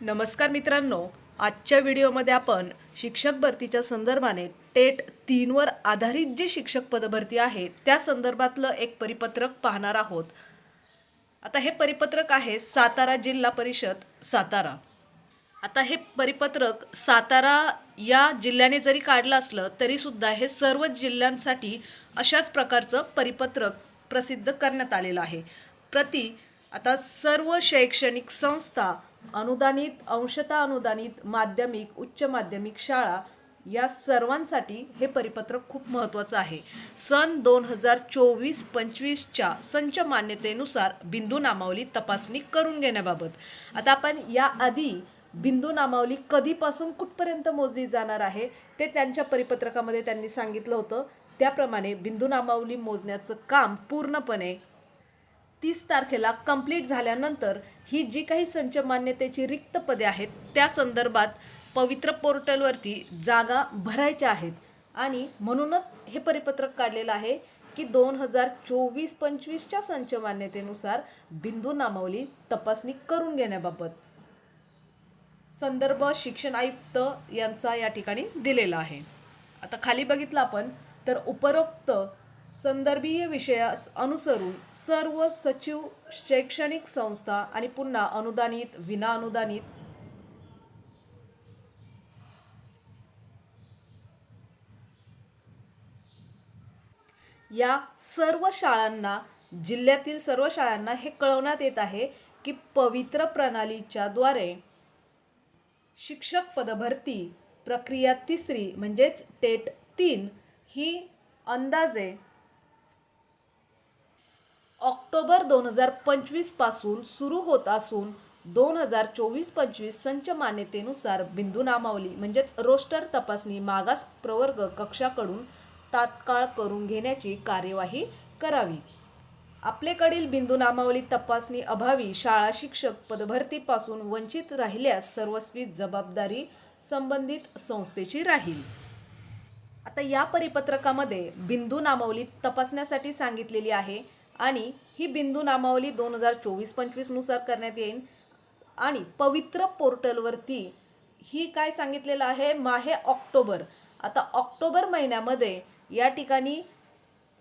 नमस्कार मित्रांनो आजच्या व्हिडिओमध्ये आपण शिक्षक भरतीच्या संदर्भाने टेट तीनवर आधारित जी शिक्षक पदभरती आहे त्या संदर्भातलं एक परिपत्रक पाहणार आहोत. आता हे परिपत्रक आहे सातारा जिल्हा परिषद सातारा. आता हे परिपत्रक सातारा या जिल्ह्याने जरी काढलं असलं तरीसुद्धा हे सर्व जिल्ह्यांसाठी अशाच प्रकारचं परिपत्रक प्रसिद्ध करण्यात आलेलं आहे. प्रति आता सर्व शैक्षणिक संस्था अनुदानित अंशतः अनुदानित माध्यमिक उच्च माध्यमिक शाळा या सर्वांसाठी हे परिपत्रक खूप महत्त्वाचं आहे. सन दोन हजार चोवीस पंचवीसच्या संच मान्यतेनुसार बिंदू नामावली तपासणी करून घेण्याबाबत. आता आपण याआधी बिंदू नामावली कधीपासून कुठपर्यंत मोजली जाणार आहे ते त्यांच्या परिपत्रकामध्ये त्यांनी सांगितलं होतं. त्याप्रमाणे बिंदू नामावली मोजण्याचं काम पूर्णपणे तीस तारखेला कंप्लीट झाल्यानंतर ही जी काही संच मान्यतेची रिक्त पदे आहेत त्या संदर्भात पवित्र पोर्टलवरती जागा भरायच्या आहेत. आणि म्हणूनच हे परिपत्रक काढलेलं आहे की दोन हजार चोवीस पंचवीसच्या संच मान्यतेनुसार बिंदू नामावली तपासणी करून घेण्याबाबत. संदर्भ शिक्षण आयुक्त यांचा या ठिकाणी दिलेला आहे. आता खाली बघितलं आपण तर उपरोक्त संदर्भीय विषयास अनुसरून सर्व सचिव शैक्षणिक संस्था आणि पुन्हा अनुदानित विना अनुदानित या सर्व शाळांना जिल्ह्यातील सर्व शाळांना हे कळवण्यात येत आहे की पवित्र प्रणालीच्या द्वारे शिक्षक पदभरती प्रक्रिया तिसरी म्हणजेच टेट तीन ही अंदाजे ऑक्टोबर दोन हजार पंचवीसपासून सुरू होत असून दोन हजार चोवीस पंचवीस संच मान्यतेनुसार बिंदू नामावली म्हणजेच रोस्टर तपासणी मागास प्रवर्ग कक्षाकडून तात्काळ करून घेण्याची कार्यवाही करावी. आपलेकडील बिंदू नामावली तपासणी अभावी शाळा शिक्षक पदभरतीपासून वंचित राहिल्यास सर्वस्वी जबाबदारी संबंधित संस्थेची राहील. आता या परिपत्रकामध्ये बिंदू नामावली तपासण्यासाठी सांगितलेली आहे आणि ही बिंदू नामावली दोन हजार चोवीस पंचवीसनुसार करण्यात येईल आणि पवित्र पोर्टलवरती ही काय सांगितलेलं आहे? माहे ऑक्टोबर. आता ऑक्टोबर महिन्यामध्ये या ठिकाणी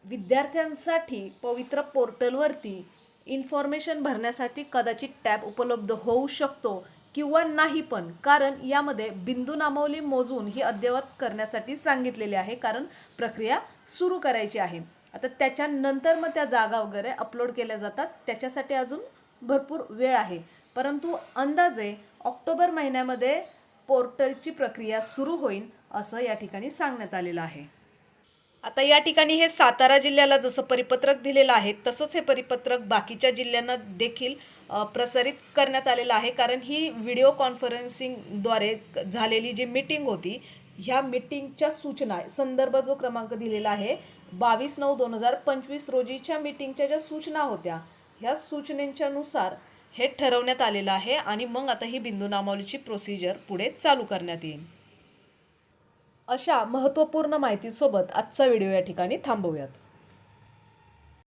विद्यार्थ्यांसाठी पवित्र पोर्टलवरती इन्फॉर्मेशन भरण्यासाठी कदाचित टॅब उपलब्ध होऊ शकतो किंवा नाही पण कारण यामध्ये बिंदू नामावली मोजून ही अद्ययावत करण्यासाठी सांगितलेले आहे कारण प्रक्रिया सुरू करायची आहे. आता त्याच्यानंतर मग त्या जागा वगैरे अपलोड केल्या जातात. त्याच्यासाठी अजून भरपूर वेळ आहे. परंतु अंदाजे ऑक्टोबर महिन्यामध्ये पोर्टलची प्रक्रिया सुरू होईल असं या ठिकाणी सांगण्यात आलेलं आहे. आता या ठिकाणी हे सातारा जिल्ह्याला जसं परिपत्रक दिलेलं आहे तसंच हे परिपत्रक बाकीच्या जिल्ह्यांना देखील प्रसारित करण्यात आलेलं आहे. कारण ही व्हिडिओ कॉन्फरन्सिंगद्वारे झालेली जी मीटिंग होती ह्या मीटिंगच्या सूचना संदर्भ जो क्रमांक दिलेला आहे बावीस नऊ दोन हजार पंचवीस रोजीच्या मीटिंगच्या ज्या सूचना होत्या ह्या सूचनेच्यानुसार हे ठरवण्यात आलेलं आहे आणि मग आता ही बिंदू नामावलीची प्रोसिजर पुढे चालू करण्यात येईल. अशा महत्त्वपूर्ण माहितीसोबत आजचा व्हिडिओ या ठिकाणी थांबवूयात.